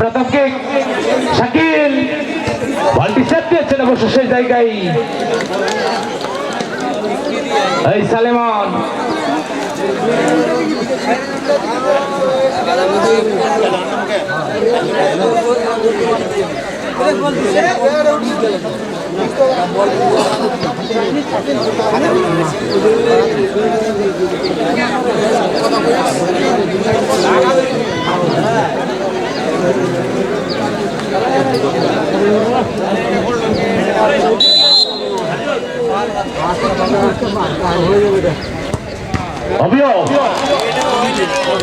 প্রথমকে শাকিল বলটি সেট দিয়েছেন অবশ্য সেই জায়গায়। এই সালেমান। অভিয়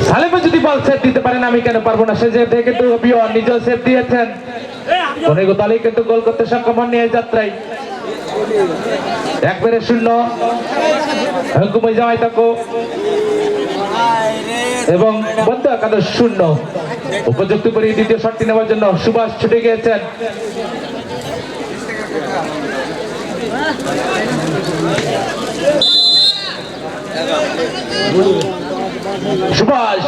সালেমে যদি বল সেট দিতে পারেন, আমি কেন পারব না? সে যে কিন্তু অভিয় নিজেও সেট দিয়েছেন। অনেক দলই কিন্তু গোল করতে সক্ষম হননি এই যাত্রায়। একবারে শূন্য। হুকুমে জামাই তাকো। এবং বন্ধ একাদশ শূন্য। উপযুক্ত করে দ্বিতীয় শটটি নেওয়ার জন্য সুভাষ ছুটে গিয়েছেন। সুভাষ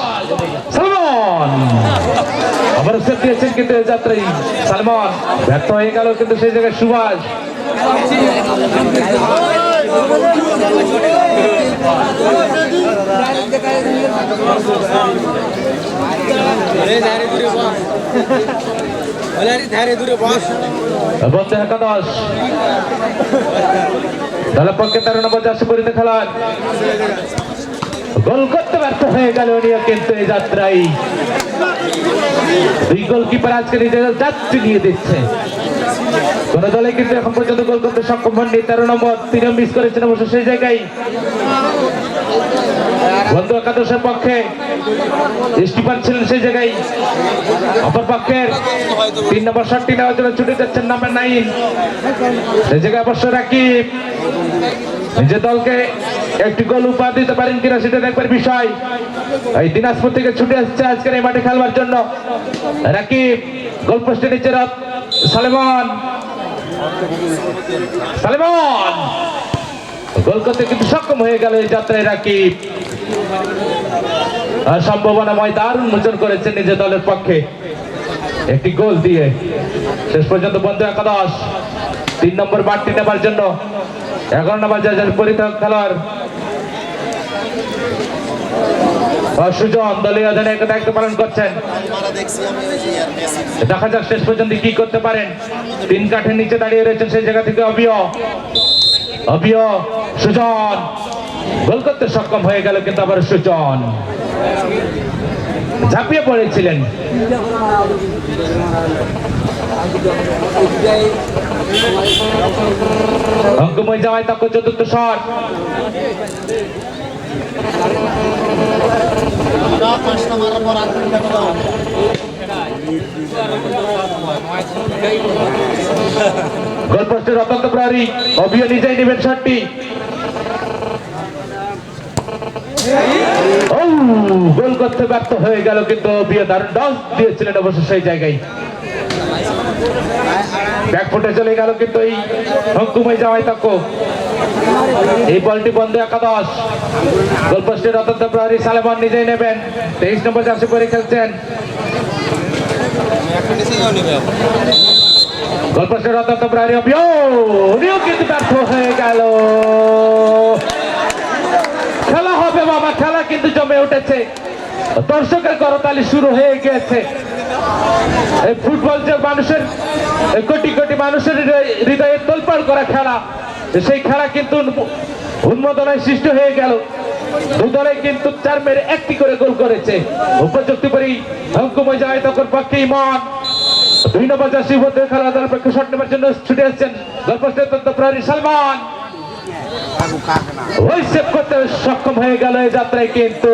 কিন্তু সালমান কিন্তু সেই জায়গায় সুভাষ। বলতে একাদশ দলের পক্ষে তেরো নম্বর চারশো পরিতে খেলার গোল করতে ব্যর্থ হয়ে গেল উনিও কিন্তু এই যাত্রায় দুই গোলকিপার আজকে নিজের যাত্রী নিয়ে দিচ্ছে। কোন দলে কিন্তু এখন পর্যন্ত গোল করতে সক্ষম হননি। তেরো নম্বর, তিনও মিস করেছেন অবশ্য সেই জায়গায়। বন্ধু একাদশের পক্ষে স্টিফান ছিলেন সেই জায়গায়। অপর পক্ষের তিন নম্বর শটটি নেওয়ার জন্য ছুটে যাচ্ছেন নাম্বার নাইন। সেই জায়গায় অবশ্য রাকিব নিজের দলকে একটি গোল উপহার দিতে পারেন কিনা সেটা দেখবার বিষয়। এই দিনাজপুর থেকে ছুটে আসছে আজকের এই মাঠে খেলবার জন্য। রাকিব গোল পোস্টে নিচে সালেমান। সালেমান! গোল করতে কিন্তু সক্ষম হয়ে গেল এই যাত্রায় রাকিব। আর সম্ভাবনাময় দারুণ মোচন করেছেন নিজের দলের পক্ষে। একটি গোল দিয়ে শেষ পর্যন্ত বন্ধু একাদশ। তিন নম্বর বাড়তি নেবার জন্য এগারো নম্বর পরিত্যাগ খেলার সুজন দলীয় অধিনায়ক দায়িত্ব পালন করছেন। দেখা যাক শেষ পর্যন্ত কি করতে পারেন। তিন কাঠের নিচে দাঁড়িয়ে রয়েছেন সেই জায়গা থেকে অবিয়। অবিয়, সুজন। গোল করতে সক্ষম হয়ে গেল কিন্তু আবার সুজন। ঝাঁপিয়ে পড়েছিলেন। অঙ্কময় যাওয়ায় তাকে চতুর্থ শট। পাঁচটা মারার পর আর তিনটা দাও গোলপোস্টের অত্যন্ত প্রহরী অভিও নিজেই নেবেন শটটি গোল করতে ব্যর্থ হয়ে গেল কিন্তু অভিও দারুণ ডস দিয়েছিলেন অবশ্য সেই জায়গায়। ব্যাকফুটে চলে গেল কিন্তু এই হকুমে যাওয়াই তাকো এই বলটি বন্ধ একাদশ। গোলপোস্টের অত্যন্ত প্রহরী সালেমান নিজেই নেবেন। তেইশ নম্বর চাষে করে খেলছেন। গোলপোস্টের অত্যন্ত প্রহরী অভিও কিন্তু ব্যর্থ হয়ে গেল। খেলা হবে বাবা, খেলা কিন্তু জমে উঠেছে। দর্শকের করতালি শুরু হয়ে গেছে এই ফুটবল যে মানুষের কোটি কোটি মানুষের হৃদয়ে তোলপাড় করা খেলা। সেই খেলা কিন্তু উন্মোদনায় সৃষ্টি হয়ে গেল। দু কিন্তু চার মেরে একটি করে গোল করেছে। উপযুক্ত করি অঙ্কুময় যায় তখন পক্ষে ইমন। দুই নম্বর জার্সি মধ্যে খেলা দলের পক্ষে শট নেবার জন্য ছুটে আসছেন গল্পস্থের তত্ত্ব প্রহরী সালমান। করতে সক্ষম হয়ে গেল এই যাত্রায় কিন্তু।